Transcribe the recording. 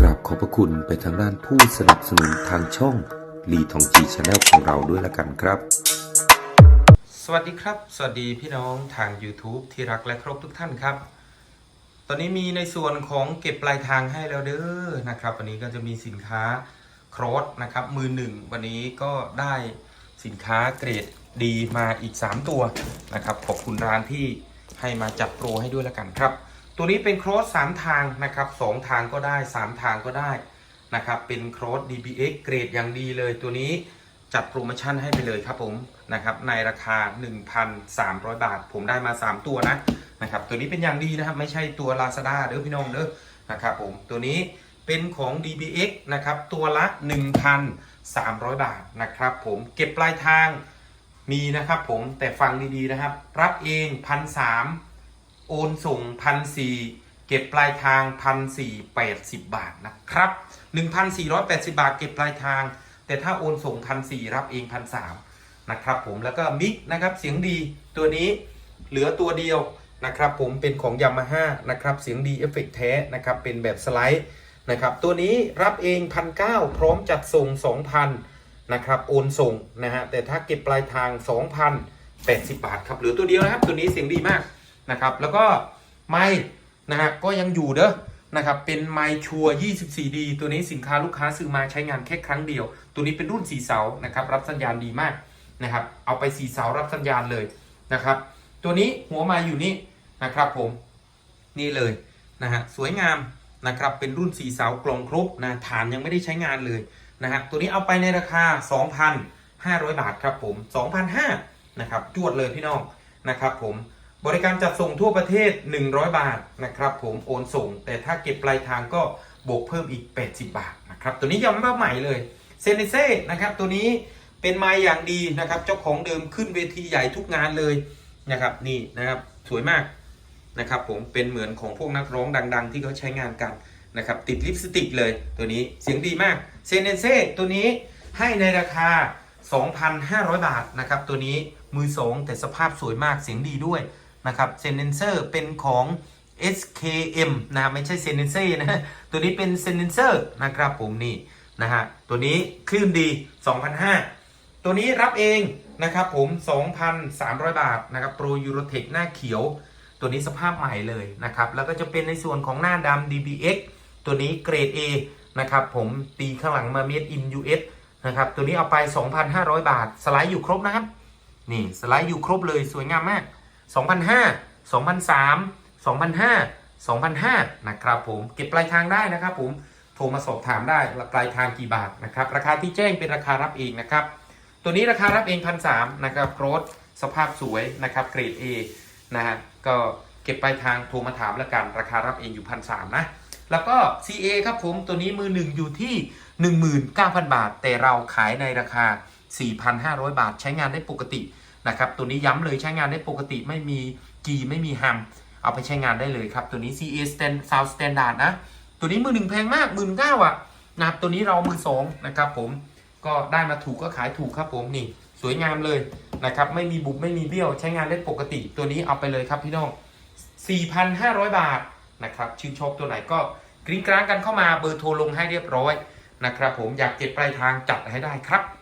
กราบขอบพระคุณไปทางด้านผู้สนับสนุนทางช่องลีทองจีชาแนลของเราด้วยละกันครับ สวัสดีครับ สวัสดีพี่น้องทาง YouTube ที่รักและเคารพทุกท่านครับ ตอนนี้มีในส่วนของเก็บปลายทางให้แล้วเด้อนะครับ วันนี้ก็จะมีสินค้าครอสนะครับ มือหนึ่งวันนี้ก็ได้สินค้าเกรดดีมาอีก 3 ตัวนะครับ ขอบคุณร้านที่ให้มาจัดโปรให้ด้วยละกันครับ ตัวนี้เป็นโครอส3ทางนะครับ2ทางก็ได้3ทางก็ได้นะครับเป็นโครส DBX เกรดอย่างดีเลยตัวนี้จัดโปรโมชั่นให้ไปเลยครับผมนะครับในราคา 1,300 บาท ผมได้มา 3 ตัวนะนะครับตัวนี้เป็นอย่างดีนะครับไม่ใช่ตัว Lazada เด้อพี่น้องเด้อนะครับผมตัวนี้เป็นของ DBX นะครับตัวละ 1,300 บาทนะครับผมเก็บปลายทางมีนะครับผมแต่ฟังดีๆนะครับ รับเอง 1,300 โอนส่งพันสี่เก็บปลายทางพันสี่แปดสิบบาทนะครับหนึ่งพันสี่ร้อยแปดสิบาทเก็บปลายทาง แต่ถ้าโอนส่งพันสี่รับเองพันสามนะครับผมแล้วก็มิกนะครับเสียงดีตัวนี้เหลือตัวเดียวนะครับผมเป็นของยามาฮ่านะครับเสียงดีเอฟเฟกแท้นะครับเป็นแบบสไลด์นะครับตัวนี้รับเองพันเพร้อมจัดส่งสองพันนะครับโอนส่งนะฮะแต่ถ้าเก็บปลายทางสองพันแปดสิบบาทครับเหลือตัวเดียวนะครับตัวนี้เสียงดีมาก นะครับ แล้วก็ไม้นะฮะก็ยังอยู่เด้อนะครับเป็นไมชัว 24D ตัวนี้สินค้าลูกค้าซื้อมาใช้งานแค่ครั้งเดียว ตัวนี้เป็นรุ่น4เสานะครับรับสัญญาณดีมากนะครับ เอาไป4เสารับสัญญาณเลยนะครับ ตัวนี้หัวไม้อยู่นี่นะครับผมนี่เลยนะฮะสวยงามนะครับเป็นรุ่น4เสากลองครบนะฐานยังไม่ได้ใช้งานเลยนะฮะตัวนี้เอาไปในราคา 2,500 บาทครับผม2,500นะครับจวดเลยพี่น้องนะครับผม บริการจัดส่งทั่วประเทศ 100 บาทนะครับผมโอนส่ง แต่ถ้าเก็บปลายทางก็บวกเพิ่มอีก 80 บาทนะครับตัวนี้ย้ำว่าใหม่เลยเซนเซ่นะครับตัวนี้เป็นไม้อย่างดีนะครับ เจ้าของเดิมขึ้นเวทีใหญ่ทุกงานเลยนะครับนี่นะครับสวยมากนะครับผมเป็นเหมือนของพวกนักร้องดัง ๆ ที่เขาใช้งานกันนะครับติดลิปสติกเลยตัวนี้เสียงดีมากเซนเซ่ตัวนี้ให้ในราคา 2,500 บาทนะครับตัวนี้มือสองแต่สภาพสวยมากเสียงดีด้วย นะครับเซนเซนเซอร์เป็นของ SKM นะไม่ใช่เซนเซอร์นะตัวนี้เป็นเซนเซอร์นะครับผมนี่นะฮะตัวนี้คลื่นดี 2,500 ตัวนี้รับเองนะครับผม 2,300 บาทนะครับโปรยูโรเทคหน้าเขียว ตัวนี้สภาพใหม่เลยนะครับ แล้วก็จะเป็นในส่วนของหน้าดำ DBX ตัวนี้เกรด A นะครับผมตีข้างหลังมา Made in US นะครับตัวนี้เอาไป 2,500 บาท สไลด์อยู่ครบนะครับ นี่สไลด์อยู่ครบเลยสวยงามมาก 2,500 2,300 2,500 2,500นะครับผมเก็บปลายทางได้นะครับผมโทรมาสอบถามได้ปลายทางกี่บาทนะครับราคาที่แจ้งเป็นราคารับเองนะครับตัวนี้ราคารับเองพันสนะครับโรสสภาพสวยนะครับเกรด A นะฮะก็เก็บปลายทางโทรมาถามแล้วกันราคารับเองอยู่พันสนะแล้วก็ CA ครับผมตัวนี้มือหนึ่งอยู่ที่ 19,000 บาท แต่เราขายในราคา 4,500 บาท ใช้งานได้ปกติ นะครับตัวนี้ย้ำเลยใช้งานได้ปกติไม่มีกีไม่มีฮัมเอาไปใช้งานได้เลยครับ ตัวนี้ CA Stand Sound Standard นะ ตัวนี้มือหนึ่งแพงมากหมื่นเก้าอะนะครับตัวนี้เรามือสองนะครับผมก็ได้มาถูกก็ขายถูกครับผมนี่สวยงามเลยนะครับไม่มีบุบไม่มีเบี้ยวใช้งานได้ปกติ ตัวนี้เอาไปเลยครับพี่น้อง 4,500 บาทนะครับชื่นชอบตัวไหนก็กริ้งกร้างกันเข้ามาเบอร์โทรลงให้เรียบร้อยนะครับผมอยากเก็บปลายทางจัดให้ได้ครับ